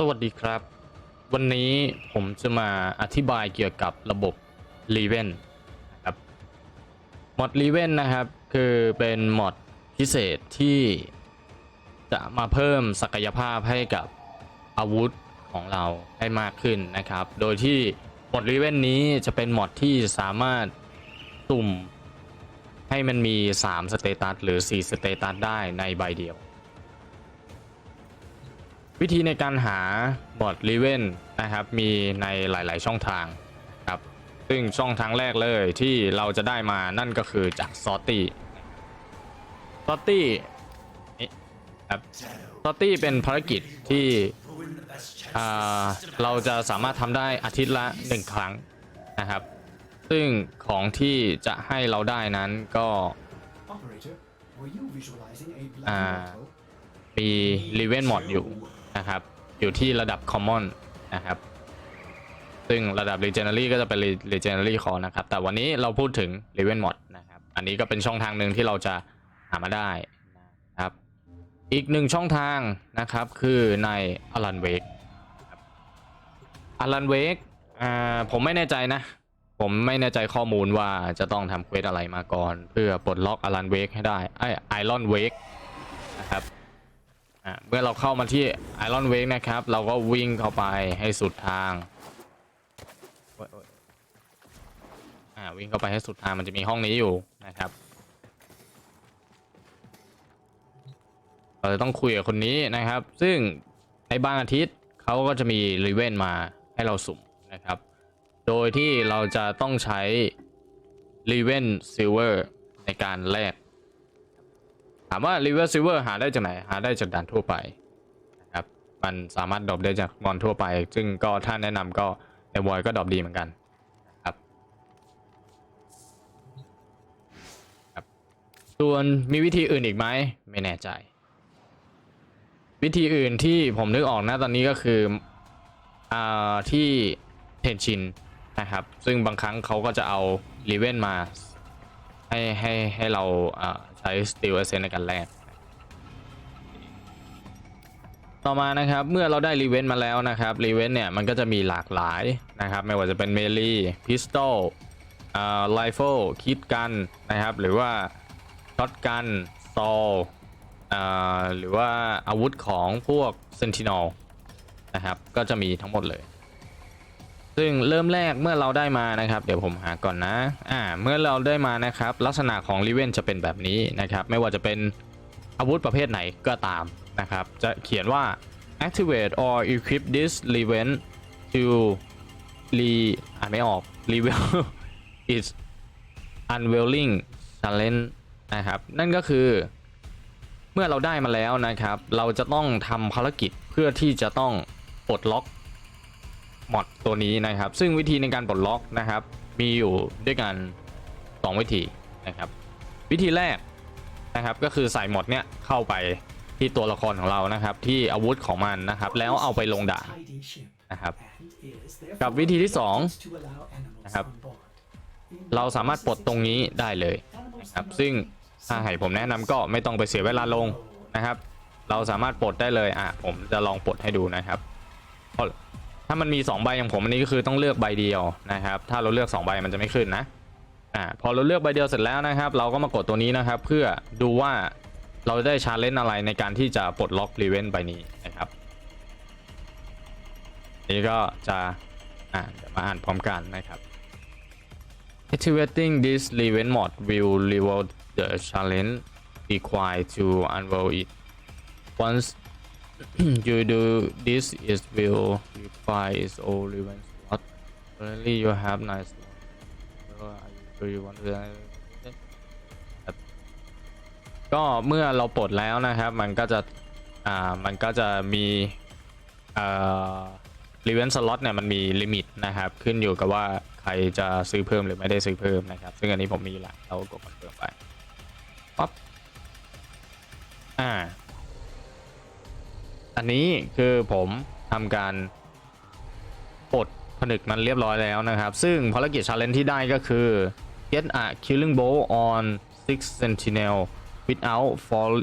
สวัสดีครับ วันนี้ผมจะมาอธิบายเกี่ยวกับระบบ r e v e n นะครับมอด r e v e n นะครับคือเป็นมอดพิเศษที่จะมาเพิ่มศักยภาพให้กับอาวุธของเราให้มากขึ้นนะครับ โดยที่มอด r e v e n นี้จะเป็นมอดที่สามารถสุ่มให้มันมี 3 สเตตัสหรือ 4 สเตตัสได้ในใบเดียว วิธีในการหาบอทรีเวนนะครับมีในหลาย ๆ ช่องทางครับซึ่งช่องทางแรกเลยที่เราจะได้มานั่นก็คือจากซอตตี้ซอตตี้ครับซอตตี้เป็นภารกิจที่อ่าเราจะสามารถทำได้อาทิตย์ละ 1 ครั้งนะครับ ซึ่งของที่จะให้เราได้นั้นก็ Operator, were you visualizing a black Ah. portal? มีรีเวนมอดอยู่ นะครับ อยู่ที่ระดับ Common นะครับ ซึ่งระดับ Legendary ก็จะเป็น Legendary คอนะครับ แต่วันนี้เราพูดถึง r e v e n Mod นะครับ อันนี้ก็เป็นช่องทางหนึ่งที่เราจะหามาได้นะครับ อีกหนึ่งช่องทางนะครับคือใน Alan Wake ครับ Alan Wake อ่าผมไม่แน่ใจนะ ผมไม่แน่ใจข้อมูลว่าจะต้องทำเควสอะไรมาก่อน เพื่อปลดล็อก Alan Wake ให้ได้ไอ้ Iron Wake นะครับ อะเมื่อเราเข้ามาที่ไอรอนเวกนะครับ เราก็วิ่งเข้าไปให้สุดทางอ่าวิ่งเข้าไปให้สุดทางมันจะมีห้องนี้อยู่นะครับ เราจะต้องคุยกับคนนี้นะครับ ซึ่งในบางอาทิตย์เขาก็จะมีรีเวนมาให้เราสุ่มนะครับ โดยที่เราจะต้องใช้รีเวนซิลเวอร์ในการแลก ถามว่า River Silver หาได้จากไหน หาได้จากด่านทั่วไปนะครับ มันสามารถดรอปได้จากมอนทั่วไป ซึ่งก็ถ้าแนะนำก็ในวอยก็ดรอปดีเหมือนกันนะครับครับ ส่วนมีวิธีอื่นอีกไหมไม่แน่ใจ วิธีอื่นที่ผมนึกออกนะตอนนี้ก็คืออ่าที่เทนชินนะครับ ซึ่งบางครั้งเขาก็จะเอารีเวนมาให้ให้ให้เรา ใช้ Steel Ascent ในการแลกต่อมานะครับเมื่อเราได้รีเวนต์มาแล้วนะครับรีเวนต์เนี่ยมันก็จะมีหลากหลายนะครับ ไม่ว่าจะเป็นเมลีพิสตอลอ่าไรเฟิลคิดกันนะครับ หรือว่าช็อตกันซอลอ่าหรือว่าอาวุธของพวกเซนตินอลนะครับ ก็จะมีทั้งหมดเลย ซึ่งเริ่มแรกเมื่อเราได้มานะครับ เดี๋ยวผมหาก่อนนะอ่าเมื่อเราได้มานะครับ ลักษณะของรีเวนจะเป็นแบบนี้นะครับ ไม่ว่าจะเป็นอาวุธประเภทไหนก็ตามนะครับ จะเขียนว่า activate or equip this event to re อ่านไม่ออก level is unveiling challenge นะครับ นั่นก็คือ เมื่อเราได้มาแล้วนะครับ เราจะต้องทำภารกิจเพื่อที่จะต้องปลดล็อก มอดตัวนี้นะครับ ซึ่งวิธีในการปลดล็อกนะครับ มีอยู่ด้วยกัน 2 วิธีนะครับ วิธีแรกนะครับก็คือใส่มอดเนี้ยเข้าไปที่ตัวละครของเรานะครับ ที่อาวุธของมันนะครับ แล้วเอาไปลงด่านนะครับ กับวิธีที่สองนะครับเราสามารถปลดตรงนี้ได้เลยนะครับซึ่งถ้าให้ผมแนะนำก็ไม่ต้องไปเสียเวลาลงนะครับ เราสามารถปลดได้เลยอะผมจะลองปลดให้ดูนะครับามันมี2ใบอย่างผมอันนี้ก็คือต้องเลือกใบเดียวนะครับ ถ้าเราเลือก2ใบมันจะไม่ขึ้นนะอ่าพอเราเลือกใบเดียวเสร็จแล้วนะครับ เราก็มากดตัวนี้นะครับ เพื่อดูว่าเราได้ชาเลนจ์อะไรในการที่จะปลดล็อกรีเวนต์ใบนี้นะครับนี่ก็จะอ่ามาอ่านพร้อมกันนะครับ Activating this event mod will reward the challenge required to unroll it. Once you do this, it will require its own event slot. Currently, you have nine slots. So, are you sure you want to? ก็เมื่อเราปลดแล้วนะครับ มันก็จะ อ่า มันก็จะมีอ่อรีเวนสล็อตเนี่ยมันมีลิมิตนะครับ ขึ้นอยู่กับว่าใครจะซื้อเพิ่มหรือไม่ได้ซื้อเพิ่มนะครับ ซึ่งอันนี้ผมมีแหละเราก็กดคอนเฟิร์มไปปั๊บอ่า อันนี้คือผมทำการปลดผนึกมันเรียบร้อยแล้วนะครับ ซึ่งภารกิจชาเลนจ์ที่ได้ก็คือ get a killing bow on six sentinel without fall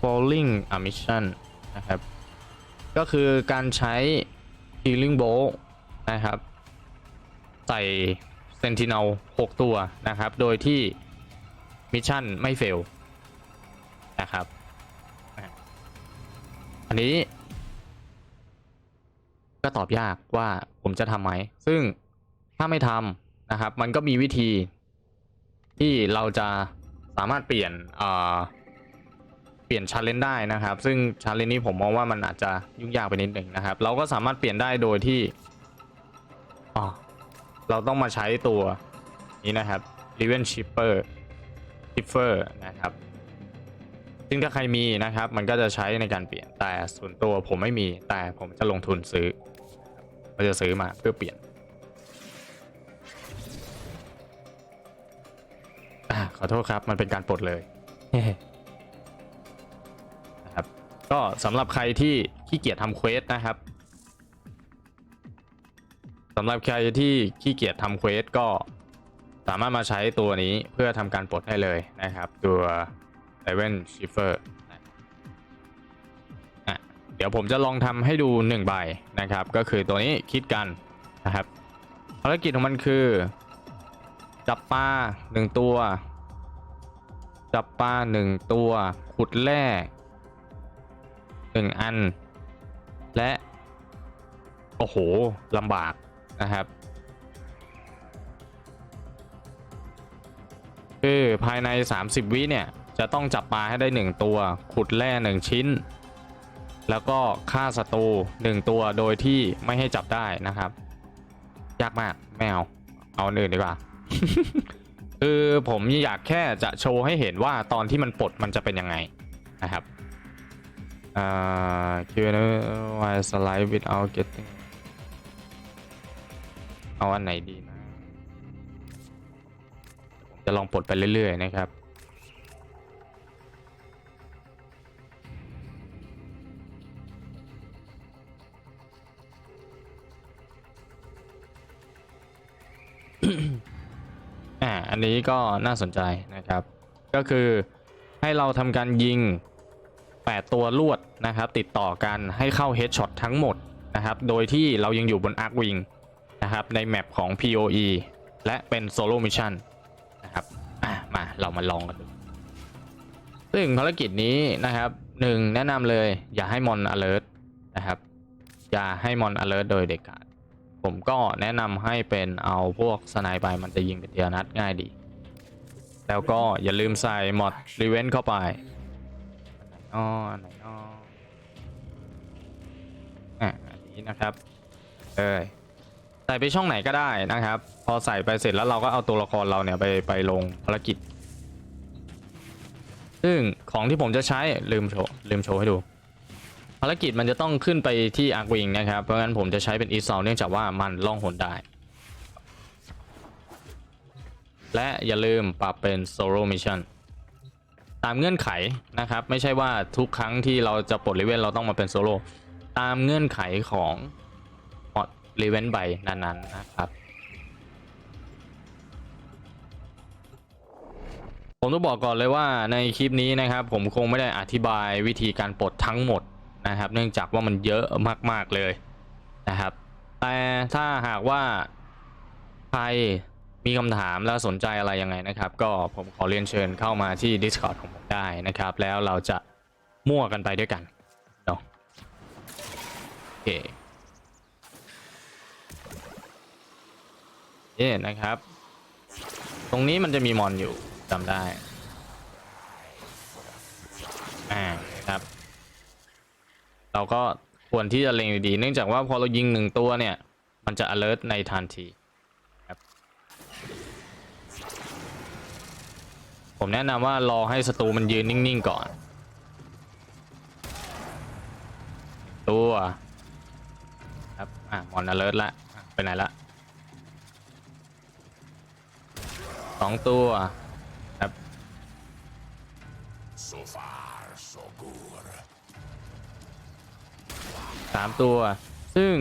falling a mission นะครับ ก็คือการใช้ healing bolt นะครับ ใส่ sentinel 6 ตัวนะครับ โดยที่มิชชั่นไม่เฟลนะครับ อันนี้ ก็ตอบยากว่าผมจะทำไหม ซึ่งถ้าไม่ทำนะครับ มันก็มีวิธี ที่เราจะสามารถเปลี่ยนเอ่อเปลี่ยนชาเลนจ์ได้นะครับ ซึ่งชาเลนจ์นี้ผมมองว่ามันอาจจะยุ่งยากไปนิดหนึ่งนะครับ เราก็สามารถเปลี่ยนได้โดยที่อ๋อเราต้องมาใช้ตัวนี้นะครับ r e v e n Shipper Shipper นะครับ ซึ่งถ้าใครมีนะครับ มันก็จะใช้ในการเปลี่ยนแต่ส่วนตัวผมไม่มีแต่ผมจะลงทุนซื้อก็จะซื้อมาเพื่อเปลี่ยนอขอโทษครับมันเป็นการปลดเลยนะครับก็สำหรับใครที่ขี้เกียจทำเควสนะครับสำหรับใครที่ขี้เกียจทำเควสก็สามารถมาใช้ตัวนี้เพื่อทำการปลดได้เลยนะครับ ตัว s e v e n Shifter อะเดี๋ยวผมจะลองทำให้ดู1ใบนะครับ ก็คือตัวนี้คิดกันนะครับภารกิจของมันคือ จับปลา1ตัว จับปลา1ตัว ขุดแร่1อัน และ โอ้โหลำบากนะครับคือภายใน 30 วิเนี่ย จะต้องจับปลาให้ได้ 1 ตัว ขุดแร่1ชิ้น แล้วก็ฆ่าศัตรู1ตัวโดยที่ไม่ให้จับได้นะครับ ยากมากไม่เอาเอาอันอื่นดีกว่า คือผมอยากแค่จะโชว์ให้เห็นว่าตอนที่มันปลดมันจะเป็นยังไงนะครับอ่า Q&A slide without getting เอาอันไหนดีนะ ผมจะลองปลดไปเรื่อยๆนะครับ อ่าอันนี้ก็น่าสนใจนะครับ ก็คือให้เราทำการยิง 8 ตัวลวดนะครับ ติดต่อกันให้เข้าเฮดช็อตทั้งหมดนะครับ โดยที่เรายังอยู่บนอาร์ควิงนะครับ ในแมปของ POE และเป็นโซโล่มิชชั่นนะครับอะมาเรามาลองกันดูซึ่งภารกิจนี้นะครับหนึ่งแนะนำเลยอย่าให้มอน alert นะครับ อย่าให้มอน alert โดยเด็ดขาด ผมก็แนะนำให้เป็นเอาพวกสไนไปมันจะยิงเป็นเดียวนัดง่ายดี แล้วก็อย่าลืมใส่มอดรีเวนเข้าไปอันไหนอ้ออันไหนอ้ออะอันนี้นะครับเอ้ยใส่ไปช่องไหนก็ได้นะครับ พอใส่ไปเสร็จแล้วเราก็เอาตัวละครเราเนี่ยไปไปลงภารกิจ ซึ่งของที่ผมจะใช้ลืมโชว์ลืมโชว์ให้ดูารกิจมันจะต้องขึ้นไปที่อาร์วิงนะครับ เพราะงั้นผมจะใช้เป็นอีซอลเนื่องจากว่ามันล่องหนได้ และอย่าลืมปรับเป็นโซโล่มิชชั่นตามเงื่อนไขนะครับ ไม่ใช่ว่าทุกครั้งที่เราจะปลดรีเวนเราต้องมาเป็นโซโล่ตามเงื่อนไขของมอดรีเวนใบนั้นๆนะครับผมต้องบอกก่อนเลยว่าในคลิปนี้นะครับ ผมคงไม่ได้อธิบายวิธีการปลดทั้งหมด นะครับ เนื่องจากว่ามันเยอะมากๆเลยนะครับ แต่ถ้าหากว่าใครมีคำถามและสนใจอะไรยังไงนะครับ ก็ผมขอเรียนเชิญเข้ามาที่ Discord ของผมได้นะครับ แล้วเราจะมั่วกันไปด้วยกันเนาะโอเคนี่นะครับ ตรงนี้มันจะมีมอนอยู่จำได้ อ่าครับ เราก็ควรที่จะเล็งดีๆเนื่องจากว่าพอเรายิงหนึ่งตัวเนี่ย มันจะ alert ในทันทีครับผมแนะนำว่ารอให้ศัตรูมันยืนนิ่งๆก่อน ตัวครับอะมอน alert ละอะไปไหนละสองตัวครับ So far, so good. สามตัว ซึ่ง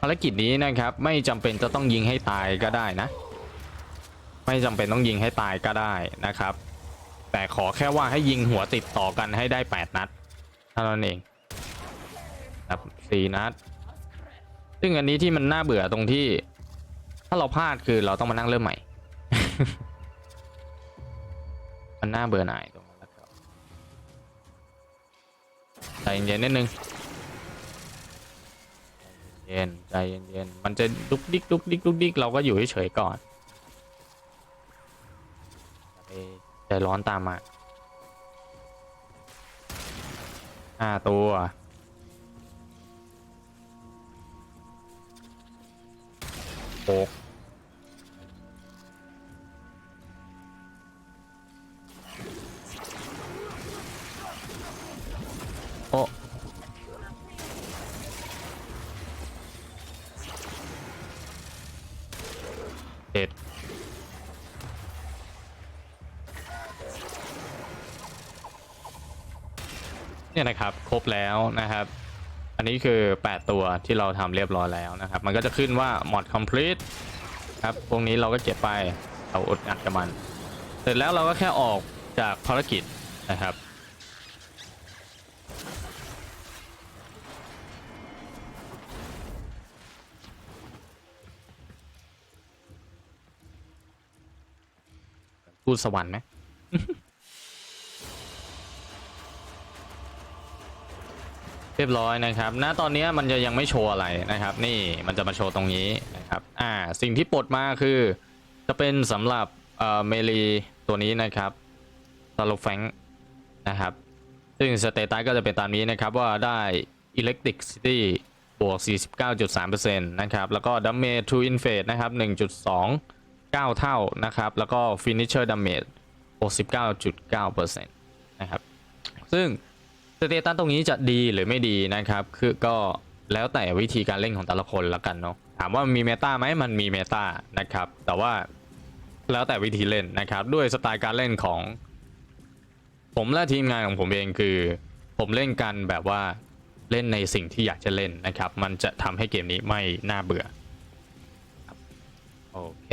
ภารกิจนี้นะครับไม่จำเป็นจะต้องยิงให้ตายก็ได้นะ ไม่จำเป็นต้องยิงให้ตายก็ได้นะครับ แต่ขอแค่ว่าให้ยิงหัวติดต่อกันให้ได้ 8 นัดเท่านั้นเองครับสี่นัด ซึ่งอันนี้ที่มันน่าเบื่อตรงที่ ถ้าเราพลาดคือเราต้องมานั่งเริ่มใหม่ มันน่าเบื่อหน่ายตรงนั้นนะครับใจเย็นนิดนึง เย็นใจเย็นๆมันจะดุกดิกดุกดิกดุกดิกเราก็อยู่เฉยๆก่อนไปใจร้อนตามมาห้าตัวหกโอ้ ดเนี่ยนะครับครบแล้วนะครับ อันนี้คือ 8 ตัวที่เราทำเรียบร้อยแล้วนะครับ มันก็จะขึ้นว่า mod complete ครับพวกนี้เราก็เก็บไปเราอดงัดกับมัน เสร็จแล้วเราก็แค่ออกจากภารกิจนะครับ พูดสวรรค์ไหมเรียบร้อยนะครับ ณ ตอนนี้มันจะยังไม่โชว์อะไรนะครับ นี่มันจะมาโชว์ตรงนี้นะครับ อ่า สิ่งที่ปลดมาคือ จะเป็นสำหรับเอ่อเมลีตัวนี้นะครับซาโลแฟงนะครับ ซึ่งสเตตัสก็จะเป็นตามนี้นะครับว่าได้ Electricity บวก 49.3%นะครับ แล้วก็ Damage to Infate นะครับ 1.2 9 เท่านะครับ แล้วก็ Finisher Damage 69.9%นะครับ ซึ่งสเตตัสตรงนี้จะดีหรือไม่ดีนะครับ คือก็แล้วแต่วิธีการเล่นของแต่ละคนล้วกันเนาะ ถามว่ามันมีเมตาไหมมันมีเมตานะครับ แต่ว่าแล้วแต่วิธีเล่นนะครับ ด้วยสไตล์การเล่นของ ผมและทีมงานของผมเองคือ ผมเล่นกันแบบว่าเล่นในสิ่งที่อยากจะเล่นนะครับ มันจะทำให้เกมนี้ไม่น่าเบื่อโอเค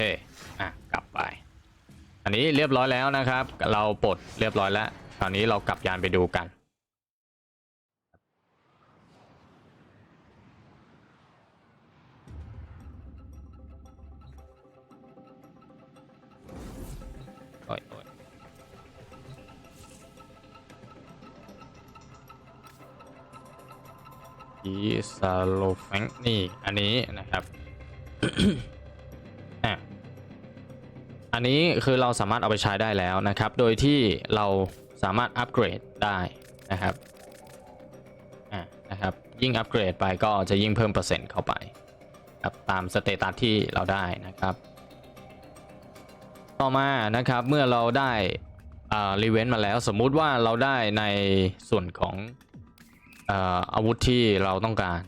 อันนี้เรียบร้อยแล้วนะครับ เราปลดเรียบร้อยแล้วคราวนี้เรากลับยานไปดูกัน โอ้ยโอ้ยอีซาโลแฟงนี่ อันนี้นะครับ อันนี้คือเราสามารถเอาไปใช้ได้แล้วนะครับ โดยที่เราสามารถอัปเกรดได้นะครับอะนะครับ ยิ่งอัปเกรดไปก็จะยิ่งเพิ่มเปอร์เซ็นต์เข้าไปครับตามสเตตัสที่เราได้นะครับ ต่อมานะครับเมื่อเราได้รีเวนต์มาแล้ว สมมุติว่าเราได้ในส่วนของอาวุธที่เราต้องการ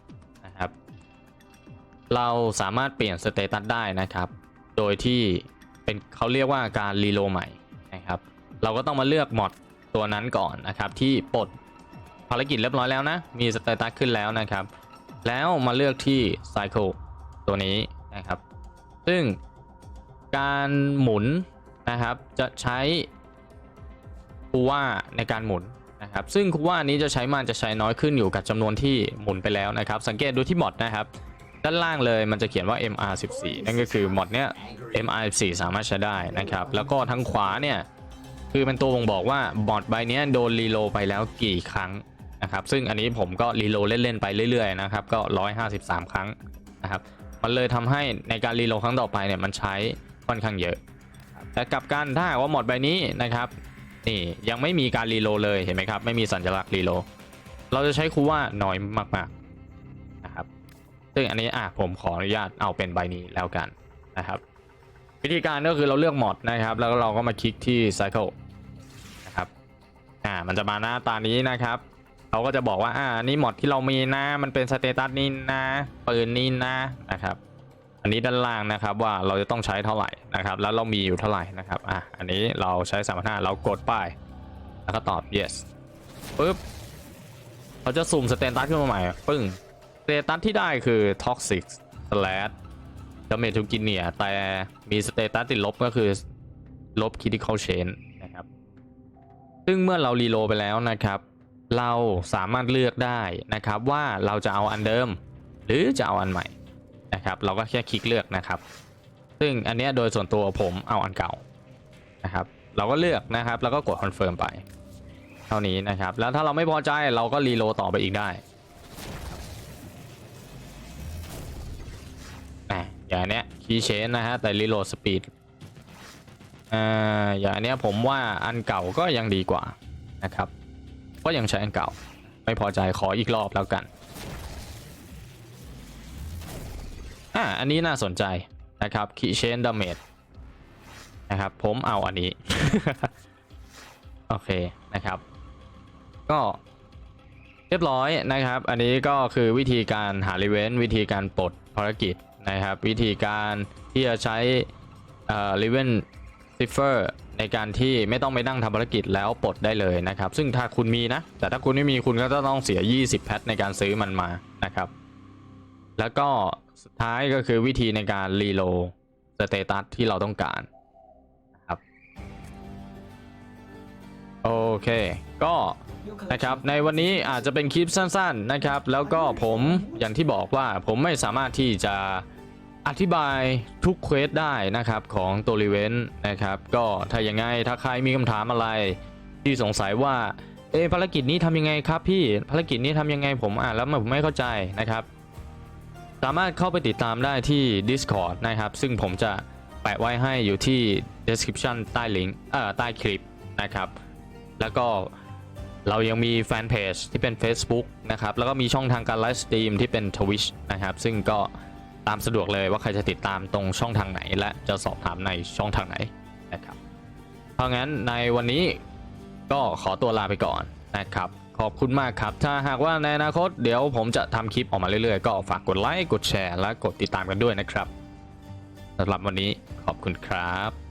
นะครับ เราสามารถเปลี่ยนสเตตัสได้นะครับ โดยที่ เป็นเขาเรียกว่าการรีโลใหม่นะครับ เราก็ต้องมาเลือกมอดตัวนั้นก่อนนะครับ ที่ปลดภารกิจเรียบร้อยแล้วนะ มีสเตตัสขึ้นแล้วนะครับ แล้วมาเลือกที่ Cycle ตัวนี้นะครับ ซึ่งการหมุนนะครับจะใช้คูว่าในการหมุนนะครับ ซึ่งคูว่านี้จะใช้มากจะใช้น้อยขึ้นอยู่กับจำนวนที่หมุนไปแล้วนะครับ สังเกตดูที่มอดนะครับ ด้านล่างเลยมันจะเขียนว่า MR14 นั่นก็คือมอดเนี้ย MR14 สามารถใช้ได้นะครับ แล้วก็ทางขวาเนี่ยคือเป็นตัวบ่งบอกว่ามอดใบเนี้ยโดนรีโลไปแล้วกี่ครั้งนะครับ ซึ่งอันนี้ผมก็รีโลเล่นๆไปเรื่อยๆนะครับก็ 153 ครั้งนะครับ มันเลยทำให้ในการรีโลครั้งต่อไปเนี่ยมันใช้ค่อนข้างเยอะ แต่กับกันถ้าหากว่าหมดใบนี้นะครับนี่ยังไม่มีการรีโลเลยเห็นไหมครับ ไม่มีสัญลักษณ์รีโลเราจะใช้คูว่าน้อยมาก ซึ่งอันนี้อะผมขออนุญาตเอาเป็นใบนี้แล้วกันนะครับ วิธีการก็คือเราเลือกมอดนะครับ แล้วเราก็มาคลิกที่ Cycle นะครับอ่ามันจะมาหน้าตานี้นะครับเขาก็จะบอกว่าอ่านี่มอดที่เรามีนะ มันเป็นสเตตัสนี้นะปืนนี้นะนะครับ อันนี้ด้านล่างนะครับว่าเราจะต้องใช้เท่าไหร่นะครับ แล้วเรามีอยู่เท่าไหร่นะครับอะอันนี้เราใช้3 5เรากดป้ายแล้วก็ตอบ yes ปึ๊บเขาจะสุ่มสเตตัสขึ้นมาใหม่ปึ้ง เตตัสที่ได้คือ toxic slash ดาเมจทูกินเนียแต่มีสเตตัสติดลบก็คือลบ critical chain นะครับ ซึ่งเมื่อเรารีโลไปแล้วนะครับ เราสามารถเลือกได้นะครับว่าเราจะเอาอันเดิม หรือจะเอาอันใหม่นะครับเราก็แค่คลิกเลือกนะครับ ซึ่งอันนี้โดยส่วนตัวผมเอาอันเก่านะครับ เราก็เลือกนะครับแล้วก็กดคอนเฟิร์มไป เท่านี้นะครับ แล้วถ้าเราไม่พอใจเราก็รีโลต่อไปอีกได้ อย่างเนี้ยคีย์เชนนะฮะ แต่รีโหลดสปีดอ่าอย่างเนี้ยผมว่าอันเก่าก็ยังดีกว่านะครับ ก็ยังใช้อันเก่า ไม่พอใจขออีกรอบแล้วกันอ่าอันนี้น่าสนใจนะครับคีเชนดาเมจนะครับ ผมเอาอันนี้ โอเคนะครับ ก็เรียบร้อยนะครับ อันนี้ก็คือวิธีการหารีเวนวิธีการปลดภารกิจ นะครับวิธีการที่จะใช้เอ่อรีเวนซิเฟอร์ในการที่ไม่ต้องไปนั่งทำภารกิจแล้วปลดได้เลยนะครับ ซึ่งถ้าคุณมีนะ แต่ถ้าคุณไม่มีคุณก็จะต้องเสีย 20 แพทในการซื้อมันมานะครับ แล้วก็สุดท้ายก็คือวิธีในการรีโหลสเตตัสที่เราต้องการนะครับโอเคก็นะครับในวันนี้อาจจะเป็นคลิปสั้น ๆนะครับ แล้วก็ผมอย่างที่บอกว่าผมไม่สามารถที่จะ อธิบายทุกเควสได้นะครับของตัวรีเวนนะครับก็ถ้าอย่างไงถ้าใครมีคำถามอะไร ที่สงสัยว่าเอภารกิจนี้ทำยังไงครับพี่ภารกิจนี้ทำยังไงผมอ่านแล้วผมไม่เข้าใจนะครับ สามารถเข้าไปติดตามได้ที่ Discord นะครับ ซึ่งผมจะแปะไว้ให้อยู่ที่ description ใต้ลิงก์เอ่อใต้คลิปนะครับ แล้วก็เรายังมีแฟนเพจที่เป็น Facebook นะครับ แล้วก็มีช่องทางการไลฟ์สตรีมที่เป็น Twitch นะครับ ซึ่งก็ ตามสะดวกเลยว่าใครจะติดตามตรงช่องทางไหน และจะสอบถามในช่องทางไหนนะครับเพราะงั้นในวันนี้ก็ขอตัวลาไปก่อนนะครับขอบคุณมากครับ ถ้าหากว่าในอนาคตเดี๋ยวผมจะทำคลิปออกมาเรื่อยๆ ก็ฝากกดไลค์ กดแชร์ และกดติดตามกันด้วยนะครับสำหรับวันนี้ขอบคุณครับ